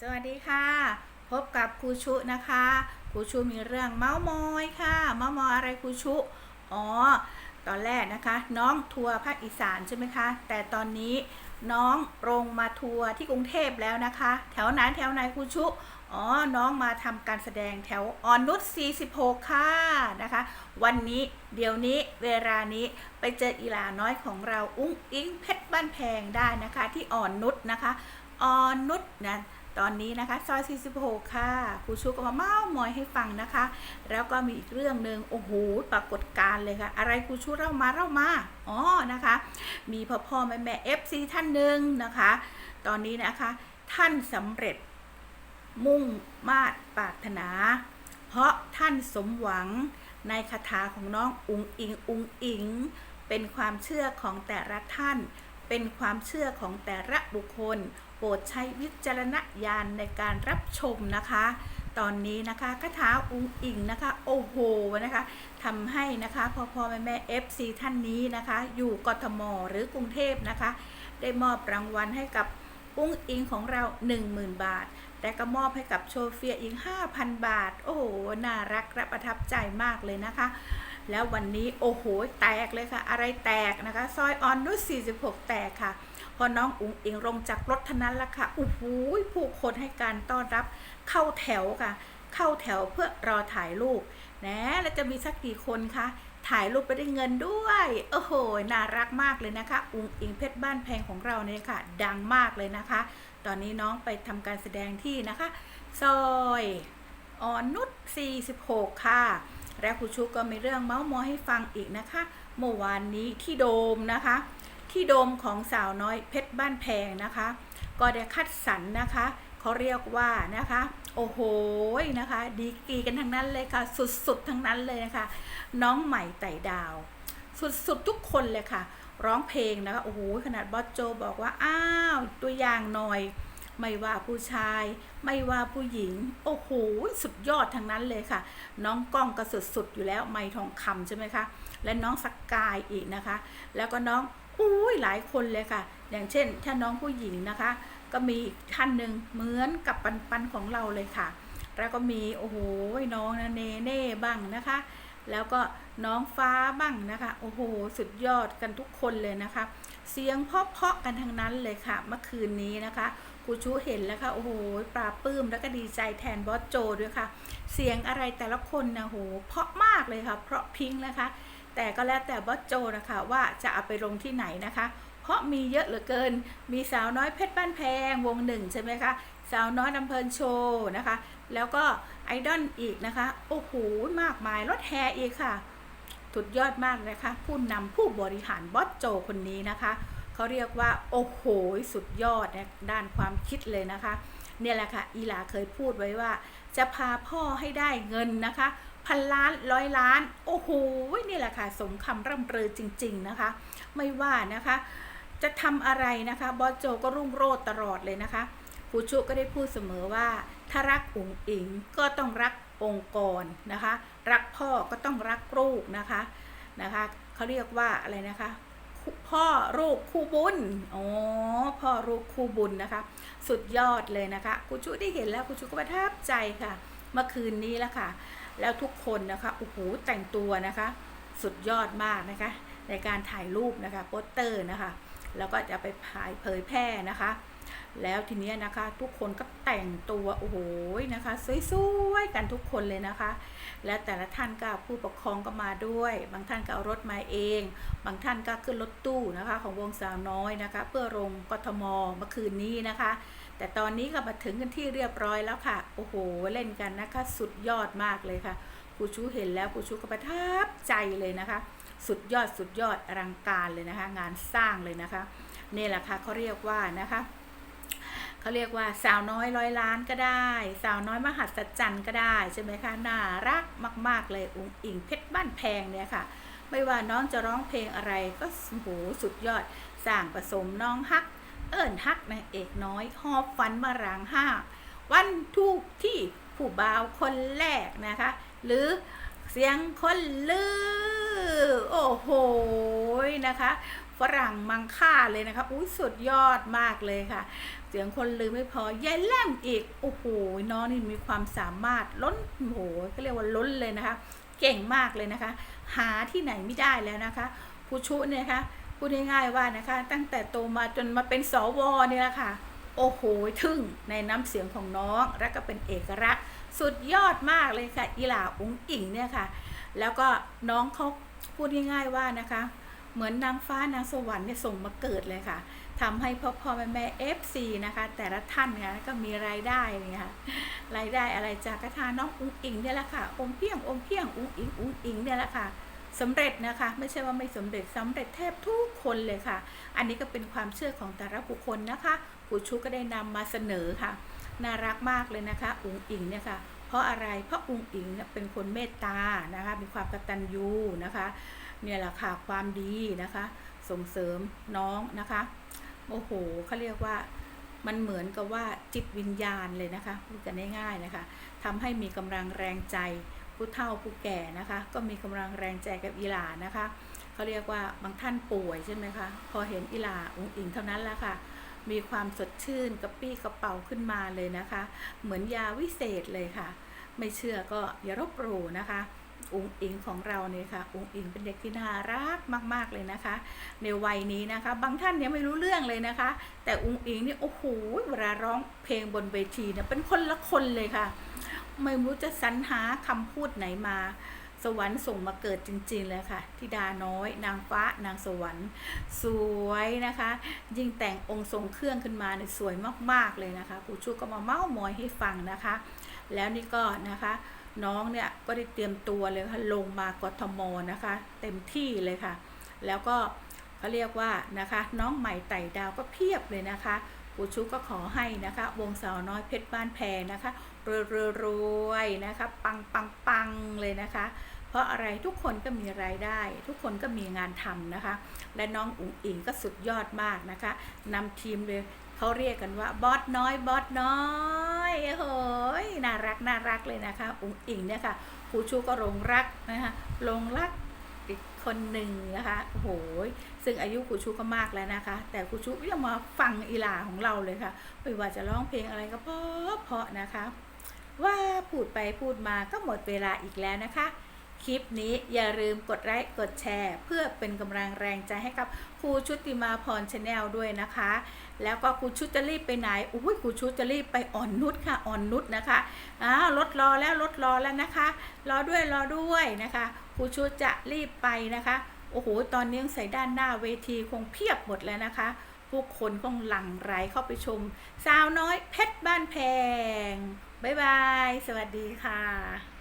สวัสดีค่ะ พบกับครูชุนะคะครูชุมีเรื่องเมาส์มอยค่ะเมาส์มอยอะไรครูชุอ๋อตอนแรกนะคะ น้องทัวร์ภาคอีสานใช่ไหมคะแต่ตอนนี้น้องลงมาทัวร์ที่กรุงเทพแล้วนะคะ แถวไหนแถวไหนครูชุอ๋อน้องมาทำการแสดงแถวออนนุช46 ค่ะนะคะ วันนี้เดี๋ยวนี้เวลานี้ไปเจออีลาน้อยของเราอุ้งอิงเพชรบ้านแพงได้นะคะ ที่อ่อนนุชนะคะออนนุชนะ ตอนนี้นะคะซอย 46 ค่ะครูชูก็มาเมามอยให้ฟังนะคะ แล้วก็มีอีกเรื่องหนึ่งโอ้โหปรากฏการเลยค่ะ อะไรครูชูเล่ามาเล่ามาอ๋อนะคะ มีพ่อพ่อแม่แม่ FC ท่านหนึ่งนะคะ ตอนนี้นะคะ ท่านสำเร็จมุ่งมาดปรารถนา เพราะท่านสมหวังในคาถาของน้องอุงอิงอุงอิง เป็นความเชื่อของแต่ละท่าน เป็นความเชื่อของแต่ละบุคคล รดใช้วิจารณญาณในการรับชมนะคะ ตอนนี้นะคะคาถาอุงอิงนะคะโอ้โหนะคะทำให้นะคะพ่อพ่อแม่แม่ FC ท่านนี้นะคะ อยู่กทมหรือกรุงเทพนะคะ ได้มอบรางวัลให้กับอุ้งอิงของเรา 10,000 บาท แต่ก็มอบให้กับโชเฟียอีก 5,000 บาท โอ้โห น่ารักและประทับใจมากเลยนะคะ แล้ววันนี้โอ้โหแตกเลยค่ะ อะไรแตกนะคะ ซอยออนนุช46 แตกค่ะ พอน้องอุ๋งอิงลงจากรถเท่านั้นละค่ะโอ้โหผู้คนให้การต้อนรับเข้าแถวค่ะ เข้าแถวเพื่อรอถ่ายรูปนะแล้วจะมีสักกี่คนคะถ่ายรูปไปได้เงินด้วย โอ้โห น่ารักมากเลยนะคะ อุ๋งอิงเพชรบ้านแพงของเราเนี่ยค่ะ ดังมากเลยนะคะ ตอนนี้น้องไปทำการแสดงที่นะคะ ซอยอ่อนนุช46 ค่ะ และครูชุกก็มีเรื่องเมาส์มอยให้ฟังอีกนะคะ เมื่อวานนี้ที่โดมนะคะ ที่โดมของสาวน้อยเพชรบ้านแพงนะคะ ก็ได้คัดสรรนะคะเขาเรียกว่านะคะ โอ้โหนะคะ ดีกีกันทั้งนั้นเลยค่ะ สุดๆทั้งนั้นเลยนะคะ น้องใหม่ไต่ดาว สุดๆทุกคนเลยค่ะ ร้องเพลงนะคะโอ้โหขนาดบอสโจบอกว่าอ้าวตัวอย่างหน่อย ไม่ว่าผู้ชาย ไม่ว่าผู้หญิง โอ้โห สุดยอดทั้งนั้นเลยค่ะ น้องก้องก็สุดๆอยู่แล้ว ไม่ทองคำใช่ไหมคะ และน้องสกกายอีกนะคะ แล้วก็น้องอุ้ยหลายคนเลยค่ะ อย่างเช่น ถ้าน้องผู้หญิงนะคะ ก็มีอีกท่านหนึ่งเหมือนกับปันปันของเราเลยค่ะ แล้วก็มีโอ้โหน้องนะเนเน่บ้างนะคะ แล้วก็น้องฟ้าบ้างนะคะ โอ้โห สุดยอดกันทุกคนเลยนะคะ เสียงเพาะๆกันทั้งนั้นเลยค่ะ เมื่อคืนนี้นะคะ ครูชูเห็นแล้วค่ะโอ้โหปลาปลื้มแล้วก็ดีใจแทนบอสโจด้วยค่ะ เสียงอะไรแต่ละคนนะโหเพราะมากเลยค่ะ เพราะพิงนะคะ แต่ก็แล้วแต่บอสโจนะคะว่าจะเอาไปลงที่ไหนนะคะ เพราะมีเยอะเหลือเกิน มีสาวน้อยเพชรบ้านแพงวงหนึ่งใช่ไหมคะสาวน้อยลำเพลินโชว์นะคะ แล้วก็ไอดอลอีกนะคะ โอ้โห มากมายรถแฮอีกค่ะสุดยอดมากนะคะ ผู้นำผู้บริหารบอสโจคนนี้นะคะ เขาเรียกว่า โอ้โห สุดยอดนะด้านความคิดเลยนะคะ เนี่ยแหละค่ะ อีหลาเคยพูดไว้ว่า จะพาพ่อให้ได้เงินนะคะ พันล้านร้อยล้าน โอ้โหนี่แหละค่ะ สมคำร่ำเรือจริง ๆนะคะ ไม่ว่านะคะ จะทำอะไรนะคะบอสโจก็รุ่งโรจน์ตลอดเลยนะคะครูชุก็ได้พูดเสมอว่า ถ้ารักอุ๋งอิงก็ต้องรักองค์กรนะคะ รักพ่อก็ต้องรักลูกนะคะนะคะเขาเรียกว่าอะไรนะคะ พ่อลูกคู่บุญอ๋อพ่อลูกคู่บุญนะคะ สุดยอดเลยนะคะครูชูได้เห็นแล้วครูชูก็ประทับใจค่ะ เมื่อคืนนี้แล้วค่ะ แล้วทุกคนนะคะโอ้โหแต่งตัวนะคะ สุดยอดมากนะคะ ในการถ่ายรูปนะคะโปสเตอร์นะคะ แล้วก็จะไปเผยแพร่นะคะ แล้วทีเนี้ยนะคะทุกคนก็แต่งตัวโอ้โหนะคะสวยๆกันทุกคนเลยนะคะ และแต่ละท่านก็ผู้ปกครองก็มาด้วย บางท่านก็เอารถมาเอง บางท่านก็ขึ้นรถตู้นะคะของวงสาวน้อยนะคะ เพื่อลงกทมเมื่อคืนนี้นะคะ แต่ตอนนี้ก็มาถึงกันที่เรียบร้อยแล้วค่ะโอ้โหเล่นกันนะคะ สุดยอดมากเลยค่ะครูชูเห็นแล้วครูชูก็ประทับใจเลยนะคะ สุดยอดสุดยอดอลังการเลยนะคะ งานสร้างเลยนะคะนี่แหละค่ะเขาเรียกว่านะคะ เขาเรียกว่าสาวน้อยร้อยล้านก็ได้ สาวน้อยมหัศจรรย์ก็ได้ใช่ไหมคะน่ารักมาก ๆ เลยอุ้งอิงเพชรบ้านแพงเนี่ยค่ะ ไม่ว่าน้องจะร้องเพลงอะไรก็โอ้โหสุดยอดสร้างผสมน้องฮัก เอิญฮักนางเอกน้อยหอบฝันมารางห้าวันทุกที่ผู้บ่าวคนแรกนะคะ หรือเสียงคนลือ โอ้โหนะคะ ฝรั่งมังค่าเลยนะคะอุ้ยสุดยอดมากเลยค่ะ เสียงคนลืมไม่พอยายแล่มอีก โอ้โหน้องนี่มีความสามารถล้นโอ้โหก็เรียกว่าล้นเลยนะคะ เก่งมากเลยนะคะ หาที่ไหนไม่ได้แล้วนะคะครูชุเนี่ยนะคะพูดง่ายๆว่านะคะ ตั้งแต่โตมาจนมาเป็นสวเนี่ยแหละค่ะโอ้โหทึ่งในน้ำเสียงของน้องและก็เป็นเอกลักษณ์สุดยอดมากเลยค่ะอีหลาอุ๋งอิงเนี่ยค่ะ แล้วก็น้องเขาพูดง่ายๆว่านะคะ เหมือนนางฟ้านางสวรรค์เนี่ยส่งมาเกิดเลยค่ะทำให้พ่อพ่อแม่แม่เอฟซีนะคะ แต่ละท่านเนี่ยก็มีรายได้เนี่ยค่ะรายได้อะไรจากกระทาน้องอุ้งอิงเนี่ยแหละค่ะอมเพียงอมเพียงอุ้งอิงอุ้งอิงเนี่ยแหละค่ะสำเร็จนะคะ ไม่ใช่ว่าไม่สำเร็จสำเร็จแทบทุกคนเลยค่ะ อันนี้ก็เป็นความเชื่อของแต่ละบุคคลนะคะผู้ชูก็ได้นำมาเสนอค่ะ น่ารักมากเลยนะคะ อุ๋งอิงเนี่ยค่ะ ราะอะไรเพราะอุ๋งอิงเนี่ยเป็นคนเมตตานะคะมีความกตัญญูนะคะเนี่ยแหละค่ะความดีนะคะ ส่งเสริมน้องนะคะโอ้โหเขาเรียกว่ามันเหมือนกับว่าจิตวิญญาณเลยนะคะพูดกันง่ายๆนะคะทำให้มีกำลังแรงใจผู้เฒ่าผู้แก่นะคะ ก็มีกำลังแรงใจกับอีหลานะคะเขาเรียกว่าบางท่านป่วยใช่ไหมคะพอเห็นอีหลาอุ๋งอิงเท่านั้นละค่ะมีความสดชื่นกระปี้กระเป๋าขึ้นมาเลยนะคะ เหมือนยาวิเศษเลยค่ะ ไม่เชื่อก็อย่ารบหลู่นะคะอุ๋งอิงของเราเนี่ยค่ะอุ๋งอิงเป็นเด็กที่น่ารักมาก ๆเลยนะคะ ในวัยนี้นะคะ บางท่านยังไม่รู้เรื่องเลยนะคะ แต่อุ๋งอิงนี่โอ้โหเวลาร้องเพลงบนเวทีเนี่ยเป็นคนละคนเลยค่ะ ไม่รู้จะสรรหาคำพูดไหนมา สวรรค์ส่งมาเกิดจริง ๆ เลยค่ะธิดาน้อย นางฟ้านางสวรรค์ สวยนะคะ ยิ่งแต่งองค์ทรงเครื่องขึ้นมาเนี่ยสวยมากๆเลยนะคะครูชูก็มาเม้ามอยให้ฟังนะคะ แล้วนี่ก็นะคะน้องเนี่ยก็ได้เตรียมตัวเลยค่ะลงมากทมนะคะ เต็มที่เลยค่ะ แล้วก็เขาเรียกว่านะคะ น้องใหม่ไต่ดาวก็เพียบเลยนะคะครูชูก็ขอให้นะคะ วงสาวน้อยเพชรบ้านแพรนะคะรวยๆนะคะ ปังปังปังเลยนะคะ เพราะอะไรทุกคนก็มีรายได้ ทุกคนก็มีงานทำนะคะ และน้องอุ๋งอิงก็สุดยอดมากนะคะนำทีมเลยเขาเรียกกันว่าบอสน้อยบอสน้อย โอ้ยน่ารักน่ารักเลยนะคะ อุ๋งอิงเนี่ยค่ะครูชูก็ลงรักนะคะลงรักอีกคนหนึ่งนะคะโอ้โหซึ่งอายุครูชูก็มากแล้วนะคะ แต่ครูชูก็ยังมาฟังอีลาของเราเลยค่ะไม่ว่าจะร้องเพลงอะไรก็เพาะเพาะนะคะ ว่าพูดไปพูดมาก็หมดเวลาอีกแล้วนะคะ คลิปนี้อย่าลืมกดไลค์กดแชร์ เพื่อเป็นกำลังแรงใจให้กับครูชุติมาพรชาแนลด้วยนะคะ แล้วก็ครูชุดจะรีบไปไหนอุ้ยครูชุดจะรีบไปอ่อนนุชค่ะอ่อนนุชนะคะอ่ารถรอแล้วรถรอแล้วนะคะ รอด้วยรอด้วยนะคะครูชุดจะรีบไปนะคะโอ้โหตอนนี้ใส่ด้านหน้าเวทีคงเพียบหมดแล้วนะคะผู้คนคงหลั่งไหลเข้าไปชม สาวน้อยเพชรบ้านแพงบ๊ายบาย สวัสดีค่ะ